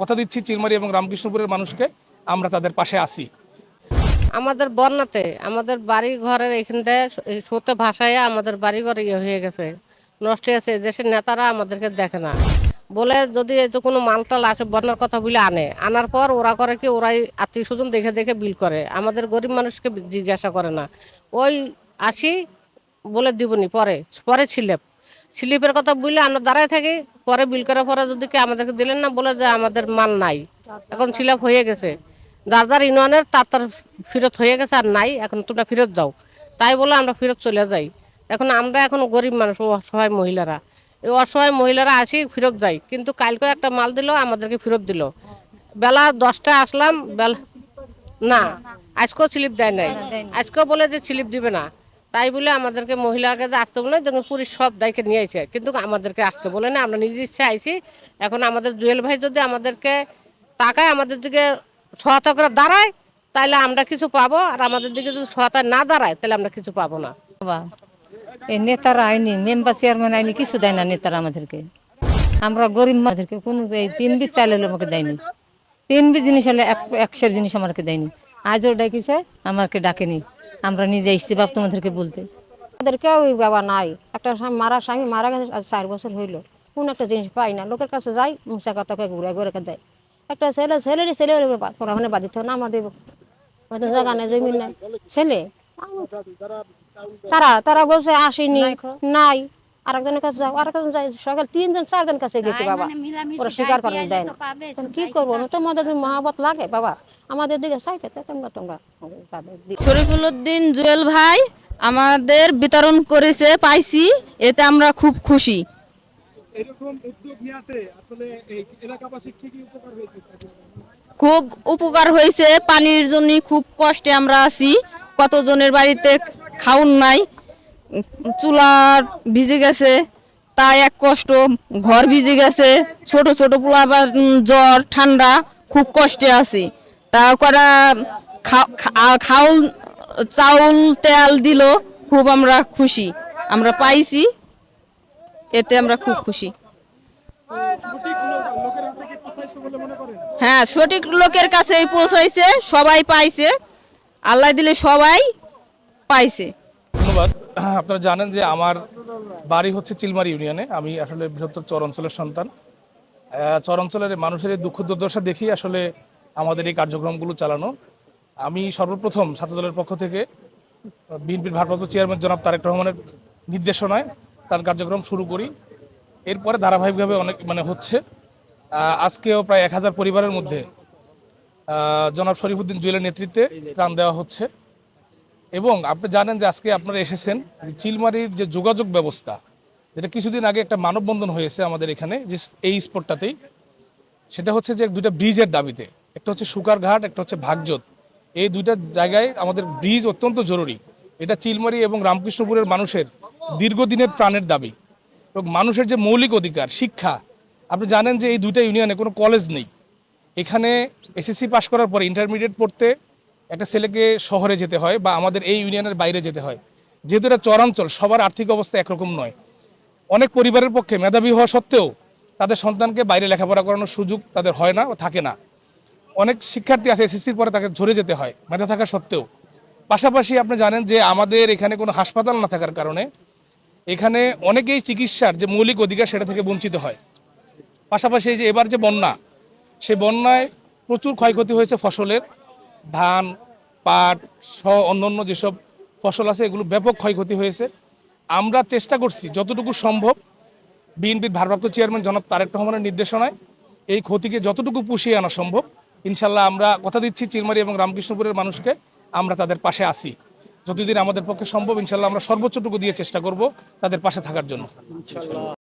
কথা দিচ্ছি চিলমারি এবং রামকৃষ্ণপুরের মানুষকে, আমরা তাদের পাশে আছি। আমাদের বন্যাতে আমাদের বাড়ি ঘরের এখানটায় সোতে ভাসায় আমাদের বাড়ি ঘর ইয়ে হয়ে গেছে, নষ্ট হয়েছে দেশের নেতারা আমাদেরকে দেখে না। বলে যদি এই তো কোনো মালটাল আসে, বন্যার কথা বলে আনে, আনার পর ওরা করে কি, ওরাই আত্মীয় স্বজন দেখে দেখে বিল করে, আমাদের গরিব মানুষকে জিজ্ঞাসা করে না। ওই আসি বলে দিবনি, পরে পরে ছিলেপ স্লিপের কথা বললে আমরা দাঁড়ায় থাকি পরে বিল করার পরে যদি কি আমাদেরকে দিলেন না বলে যে আমাদের মাল নাই। এখন স্লিপ হয়ে গেছে। যার যার ইউনিয়নের তার তার ফেরত হয়ে গেছে আর নাই এখন তোমরা ফেরত দাও তাই বলে আমরা ফেরত চলে যাই। এখন আমরা এখন গরিব মানুষ অসহায় মহিলারা। এই অসহায় মহিলারা আসি ফেরত দেয় কিন্তু কালকে একটা মাল দিল আমাদেরকে ফেরত দিল। বেলা দশটায় আসলাম বেলা না আজকেও স্লিপ দেয় নাই। আজকেও বলে যে স্লিপ দিবে না। তাই বলে আমাদেরকে মহিলাকে যে আসতে বলে, দেখুন পুলিশ সব দায়কে নিয়ে আসে কিন্তু আমাদেরকে আসতে বলে না, আমরা নিজের ইচ্ছে আইছি। এখন আমাদের জুয়েল ভাই যদি আমাদেরকে তাকায়, আমাদের দিকে সহায়তা করে দাঁড়ায় তাহলে আমরা কিছু পাবো। আর আমাদের দিকে যদি সহায়তা না দাঁড়ায় তাহলে আমরা কিছু পাবো না। এই নেতারা আইনি, মেম্বার চেয়ারম্যান আইনি কিছু দেয় না নেতারা আমাদেরকে। আমরা গরিব আমাদেরকে কোনো এই তিন বিজ চাল আমাকে দেয়নি। তিন বিজ জিনিস হলে এক জিনিস আমাকে দেয়নি। আজও ডাকিছে, আমাকে ডাকেনি। আমরা নিজে এসছি বাপ তোমাদেরকে বলতে। আমাদের কেউ বাবা নাই। একটা স্বামী মারা স্বামী মারা গেছে আজ চার বছর হইল। কোনো একটা জিনিস পাই না। লোকের কাছে যাই মুসা কথাকে ঘুরে ঘুরে দেয়। একটা ছেলে ছেলেরই ছেলে ওখানে বাদিত না আমার দেব। হয়তো জায়গা নেই জমি নাই। ছেলে? তারা তারা বলছে আসেনি। নাই। আরেকজনের কাছে যাও আরেকজন যাই সকাল তিনজন চারজন কাছে গেছি বাবা। ওরা স্বীকার করে দেয় না। কি করব? না তোমাদের যদি মহাবত লাগে বাবা। আমাদের দিকে চাইতে তোমরা তোমরা। শরীফুল উদ্দিন জুয়েল ভাই আমাদের বিতরণ করেছে পাইছি। এতে আমরা খুব খুশি। এরকম উদ্যোগ নিয়াতে আসলে এই এলাকাবাসী ঠিকই উপকার হয়েছে। খুব উপকার হয়েছে পানির জন্য খুব কষ্টে আমরা আছি। কতজনের বাড়িতে খাউন নাই চুলা ভিজে গেছে, তাই এক কষ্ট, ঘর ভিজে গেছে, ছোট ছোট পোলা বা জ্বর, ঠান্ডা, খুব কষ্টে আছি। তা করা খাউল, চাউল, তেল দিল, খুব আমরা খুশি। আমরা পাইছি, এতে আমরা খুব খুশি। হ্যাঁ সঠিক লোকের কাছেই পৌঁছাইছে, সবাই পাইছে। আল্লাহ দিলে সবাই পাইছে। আপনারা জানেন যে আমার বাড়ি হচ্ছে চিলমারি ইউনিয়নে। আমি আসলে বৃহত্তর চর অঞ্চলের সন্তান। চর অঞ্চলের মানুষের এই দুঃখ দুর্দশা দেখি আসলে আমাদের এই কার্যক্রমগুলো চালানো। আমি সর্বপ্রথম ছাত্রদলের পক্ষ থেকে বিএনপির ভারপ্রাপ্ত চেয়ারম্যান জনাব তারেক রহমানের নির্দেশনায় তার কার্যক্রম শুরু করি। এরপরে ধারাবাহিকভাবে অনেক মানে হচ্ছে। আজকেও প্রায় এক হাজার পরিবারের মধ্যে জনাব শরীফুদ্দিন জুয়েলের নেতৃত্বে ত্রাণ দেওয়া হচ্ছে। এবং আপনি জানেন যে আজকে আপনারা এসেছেন চিলমারির যে যোগাযোগ ব্যবস্থা, যেটা কিছুদিন আগে একটা মানববন্ধন হয়েছে আমাদের এখানে, যে এই স্পটটাতেই, সেটা হচ্ছে যে দুইটা ব্রিজের দাবিতে। একটা হচ্ছে সুকারঘাট একটা হচ্ছে ভাগজত। এই দুইটা জায়গায় আমাদের ব্রিজ অত্যন্ত জরুরি। এটা চিলমারি এবং রামকৃষ্ণপুরের মানুষের দীর্ঘদিনের প্রাণের দাবি। এবং মানুষের যে মৌলিক অধিকার, শিক্ষা, আপনি জানেন যে এই দুইটা ইউনিয়নে কোনো কলেজ নেই। এখানে এসএসসি পাশ করার পরে ইন্টারমিডিয়েট পড়তে একটা ছেলেকে শহরে যেতে হয় বা আমাদের এই ইউনিয়নের বাইরে যেতে হয়। যেহেতু এটা চরাঞ্চল, সবার আর্থিক অবস্থা একরকম নয়। অনেক পরিবারের পক্ষে মেধাবী হওয়া সত্ত্বেও তাদের সন্তানকে বাইরে লেখাপড়া করানোর সুযোগ তাদের হয় না থাকে না। অনেক শিক্ষার্থী আছে এসএসসির পরে তাকে ঝরে যেতে হয়, মেধা থাকা সত্ত্বেও। পাশাপাশি আপনি জানেন যে আমাদের এখানে কোনো হাসপাতাল না থাকার কারণে এখানে অনেকেই চিকিৎসার যে মৌলিক অধিকার সেটা থেকে বঞ্চিত হয়। পাশাপাশি এই যে এবার যে বন্যা, সেই বন্যায় প্রচুর ক্ষয়ক্ষতি হয়েছে ফসলের। ধান, পাট সহ অন্যান্য যেসব ফসল আছে, এগুলো ব্যাপক ক্ষয়ক্ষতি হয়েছে। আমরা চেষ্টা করছি যতটুকু সম্ভব বিএনপির ভারপ্রাপ্ত চেয়ারম্যান জনাব তারেক রহমানের নির্দেশনায় এই ক্ষতিকে যতটুকু পুষিয়ে আনা সম্ভব, ইনশাল্লাহ আমরা কথা দিচ্ছি চিলমারি এবং রামকৃষ্ণপুরের মানুষকে, আমরা তাদের পাশে আছি। যতদিন আমাদের পক্ষে সম্ভব, ইনশাল্লাহ আমরা সর্বোচ্চটুকু দিয়ে চেষ্টা করব তাদের পাশে থাকার জন্য।